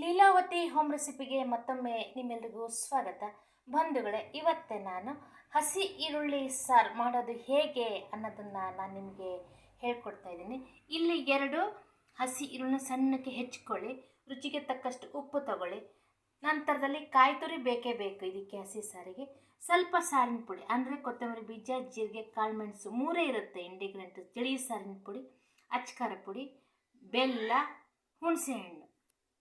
Leelavathi home ರೆಸಿಪಿಗೆ ಮತ್ತೊಮ್ಮೆ ನಿಮ್ಮೆಲ್ರಿಗೂ ಸ್ವಾಗತ. ಬಂಧುಗಳೇ, ಇವತ್ತೇ ನಾನು ಹಸಿ ಈರುಳ್ಳಿ ಸಾರು ಮಾಡೋದು ಹೇಗೆ ಅನ್ನೋದನ್ನು ನಾನು ನಿಮಗೆ ಹೇಳ್ಕೊಡ್ತಾ ಇದ್ದೀನಿ. ಇಲ್ಲಿ ಎರಡು ಹಸಿ ಈರುಳ್ಳಿ ಸಣ್ಣಕ್ಕೆ ಹೆಚ್ಕೊಳ್ಳಿ, ರುಚಿಗೆ ತಕ್ಕಷ್ಟು ಉಪ್ಪು ತಗೊಳ್ಳಿ. ನಂತರದಲ್ಲಿ ಕಾಯಿ ತುರಿ ಬೇಕೇ ಬೇಕು ಇದಕ್ಕೆ ಹಸಿ ಸಾರಿಗೆ. ಸ್ವಲ್ಪ ಸಾರಿನ ಪುಡಿ, ಅಂದರೆ ಕೊತ್ತಂಬರಿ ಬೀಜ, ಜೀರಿಗೆ, ಕಾಳುಮೆಣಸು, ಮೂರೇ ಇರುತ್ತೆ ಇಂಡಿಗ್ರೆಂಟ್ ತಿಳಿ ಸಾರಿನ ಪುಡಿ, ಅಚ್ಕಾರ ಪುಡಿ, ಬೆಲ್ಲ, ಹುಣಸೆಹಣ್ಣು.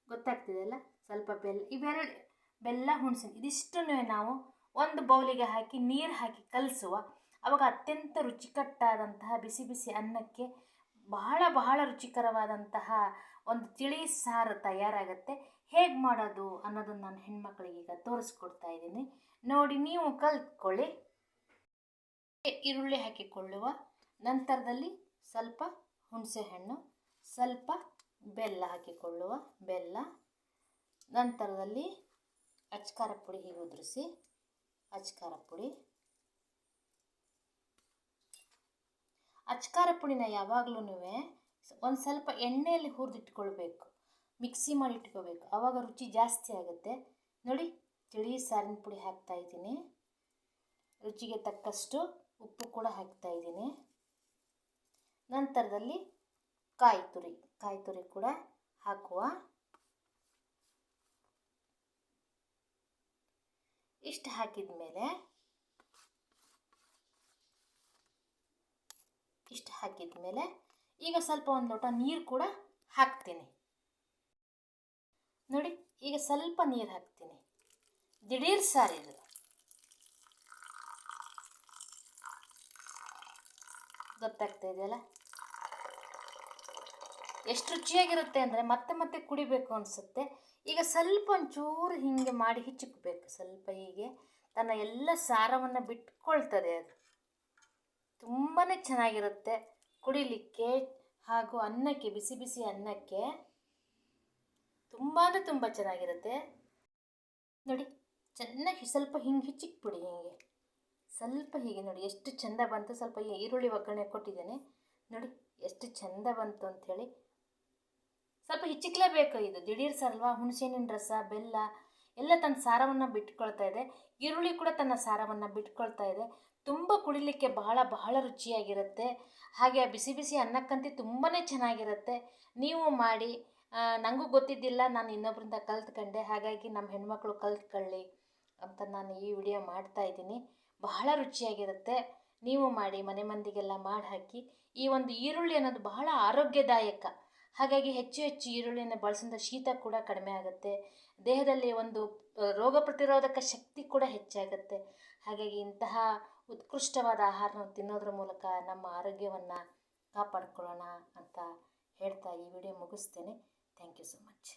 ಗೊತ್ತಾಗ್ತಿದೆಯಲ್ಲ ಸ್ವಲ್ಪ ಬೆಲ್ಲ, ಇವೆರಡು, ಬೆಲ್ಲ ಹುಣಸೆ ಇದಿಷ್ಟನ್ನು ನಾವು ಒಂದು ಬೌಲಿಗೆ ಹಾಕಿ, ನೀರು ಹಾಕಿ ಕಲಸುವ. ಅವಾಗ ಅತ್ಯಂತ ರುಚಿಕಟ್ಟಾದಂತಹ ಬಿಸಿ ಬಿಸಿ ಅನ್ನಕ್ಕೆ ಬಹಳ ಬಹಳ ರುಚಿಕರವಾದಂತಹ ಒಂದು ತಿಳಿ ಸಾರು ತಯಾರಾಗುತ್ತೆ. ಹೇಗೆ ಮಾಡೋದು ಅನ್ನೋದನ್ನು ನಾನು ಹೆಣ್ಮಕ್ಳಿಗೆ ಈಗ ತೋರಿಸ್ಕೊಡ್ತಾ ಇದ್ದೀನಿ. ನೋಡಿ, ನೀವು ಕಲ್ತ್ಕೊಳ್ಳಿ. ಈರುಳ್ಳಿ ಹಾಕಿಕೊಳ್ಳುವ. ನಂತರದಲ್ಲಿ ಸ್ವಲ್ಪ ಹುಣಸೆಹಣ್ಣು, ಸ್ವಲ್ಪ ಬೆಲ್ಲ ಹಾಕಿಕೊಳ್ಳುವ ಬೆಲ್ಲ. ನಂತರದಲ್ಲಿ ಅಚ್ಕಾರ ಪುಡಿ ಹೀಗೆ ಉದುರಿಸಿ, ಅಚ್ಕಾರ ಪುಡಿ. ಅಚ್ಕಾರ ಪುಡಿನ ಯಾವಾಗಲೂ ಒಂದು ಸ್ವಲ್ಪ ಎಣ್ಣೆಯಲ್ಲಿ ಹುರಿದಿಟ್ಕೊಳ್ಬೇಕು, ಮಿಕ್ಸಿ ಮಾಡಿ ಇಟ್ಕೋಬೇಕು ಆವಾಗ ರುಚಿ ಜಾಸ್ತಿ ಆಗುತ್ತೆ. ನೋಡಿ, ತಿಳಿ ಸಾರಿನ ಪುಡಿ ಹಾಕ್ತಾ ಇದ್ದೀನಿ. ರುಚಿಗೆ ತಕ್ಕಷ್ಟು ಉಪ್ಪು ಕೂಡ ಹಾಕ್ತಾ ಇದ್ದೀನಿ. ನಂತರದಲ್ಲಿ ಕಾಯಿ ತುರಿ ಕಾಯಿ ತುರಿ ಕೂಡ ಹಾಕುವ. ಇಷ್ಟು ಹಾಕಿದ ಮೇಲೆ ಇಷ್ಟು ಹಾಕಿದ ಮೇಲೆ ಈಗ ಸ್ವಲ್ಪ ಒಂದು ಲೋಟ ನೀರು ಕೂಡ ಹಾಕ್ತೀನಿ. ನೋಡಿ, ಈಗ ಸ್ವಲ್ಪ ನೀರು ಹಾಕ್ತೀನಿ. ದಿಢೀರ್ ಸಾರಿದು ಗೊತ್ತಾಗ್ತಾ ಇದೆಯಲ್ಲ? ಎಷ್ಟು ರುಚಿಯಾಗಿರುತ್ತೆ ಅಂದರೆ ಮತ್ತೆ ಮತ್ತೆ ಕುಡಿಬೇಕು ಅನಿಸುತ್ತೆ. ಈಗ ಸ್ವಲ್ಪ ಒಂಚೂರು ಹೀಗೆ ಮಾಡಿ ಹಿಚ್ಚಿಕ್ಬೇಕು ಸ್ವಲ್ಪ ಹೀಗೆ ತನ್ನ ಎಲ್ಲ ಸಾರವನ್ನು ಬಿಟ್ಕೊಳ್ತದೆ ಅದು. ತುಂಬಾ ಚೆನ್ನಾಗಿರುತ್ತೆ ಕುಡಿಲಿಕ್ಕೆ ಹಾಗೂ ಅನ್ನಕ್ಕೆ, ಬಿಸಿ ಬಿಸಿ ಅನ್ನಕ್ಕೆ. ತುಂಬ ತುಂಬ ಚೆನ್ನಾಗಿರುತ್ತೆ. ನೋಡಿ, ಚೆನ್ನಾಗಿ ಸ್ವಲ್ಪ ಹಿಂಗೆ ಹಿಚ್ಚಿಕ್ಬಿಡಿ ಹೀಗೆ. ಸ್ವಲ್ಪ ಹೀಗೆ ನೋಡಿ, ಎಷ್ಟು ಚೆಂದ ಬಂತು. ಸ್ವಲ್ಪ ಈರುಳ್ಳಿ ಒಗ್ಗರಣೆ ಕೊಟ್ಟಿದ್ದೇನೆ. ನೋಡಿ, ಎಷ್ಟು ಚೆಂದ ಬಂತು ಅಂಥೇಳಿ. ಸ್ವಲ್ಪ ಹಿಚ್ಚಿಕ್ಲೇಬೇಕು ಇದು. ದಿಢೀರ್ ಸಲ್ವಾ ಹುಣಸೆಹಣ್ಣಿನ ರಸ, ಬೆಲ್ಲ, ಎಲ್ಲ ತನ್ನ ಸಾರವನ್ನು ಬಿಟ್ಕೊಳ್ತಾ ಇದೆ. ಈರುಳ್ಳಿ ಕೂಡ ತನ್ನ ಸಾರವನ್ನು ಬಿಟ್ಕೊಳ್ತಾ ಇದೆ. ತುಂಬ ಕುಡಿಲಿಕ್ಕೆ ಬಹಳ ಬಹಳ ರುಚಿಯಾಗಿರುತ್ತೆ. ಹಾಗೆ ಬಿಸಿ ಬಿಸಿ ಅನ್ನಕ್ಕಂತೂ ತುಂಬಾ ಚೆನ್ನಾಗಿರುತ್ತೆ. ನೀವು ಮಾಡಿ ನನಗೂ ಗೊತ್ತಿದ್ದಿಲ್ಲ, ನಾನು ಇನ್ನೊಬ್ಬರಿಂದ ಕಲ್ತ್ಕೊಂಡೆ. ಹಾಗಾಗಿ ನಮ್ಮ ಹೆಣ್ಮಕ್ಳು ಕಲ್ತ್ಕೊಳ್ಳಿ ಅಂತ ನಾನು ಈ ವಿಡಿಯೋ ಮಾಡ್ತಾ ಇದ್ದೀನಿ. ಬಹಳ ರುಚಿಯಾಗಿರುತ್ತೆ. ನೀವು ಮಾಡಿ, ಮನೆ ಮಂದಿಗೆಲ್ಲ ಮಾಡಿ ಹಾಕಿ ಈ ಒಂದು ಈರುಳ್ಳಿ ಅನ್ನೋದು ಬಹಳ ಆರೋಗ್ಯದಾಯಕ. ಹಾಗಾಗಿ ಹೆಚ್ಚು ಹೆಚ್ಚು ಈರುಳ್ಳಿಯನ್ನು ಬಳಸಿದ ಶೀತ ಕೂಡ ಕಡಿಮೆ ಆಗುತ್ತೆ. ದೇಹದಲ್ಲಿ ಒಂದು ರೋಗ ಪ್ರತಿರೋಧಕ ಶಕ್ತಿ ಕೂಡ ಹೆಚ್ಚಾಗುತ್ತೆ. ಹಾಗಾಗಿ ಇಂತಹ ಉತ್ಕೃಷ್ಟವಾದ ಆಹಾರನ ತಿನ್ನೋದ್ರ ಮೂಲಕ ನಮ್ಮ ಆರೋಗ್ಯವನ್ನು ಕಾಪಾಡ್ಕೊಳ್ಳೋಣ ಅಂತ ಹೇಳ್ತಾ ಈ ವಿಡಿಯೋ ಮುಗಿಸ್ತೇನೆ. Thank you so much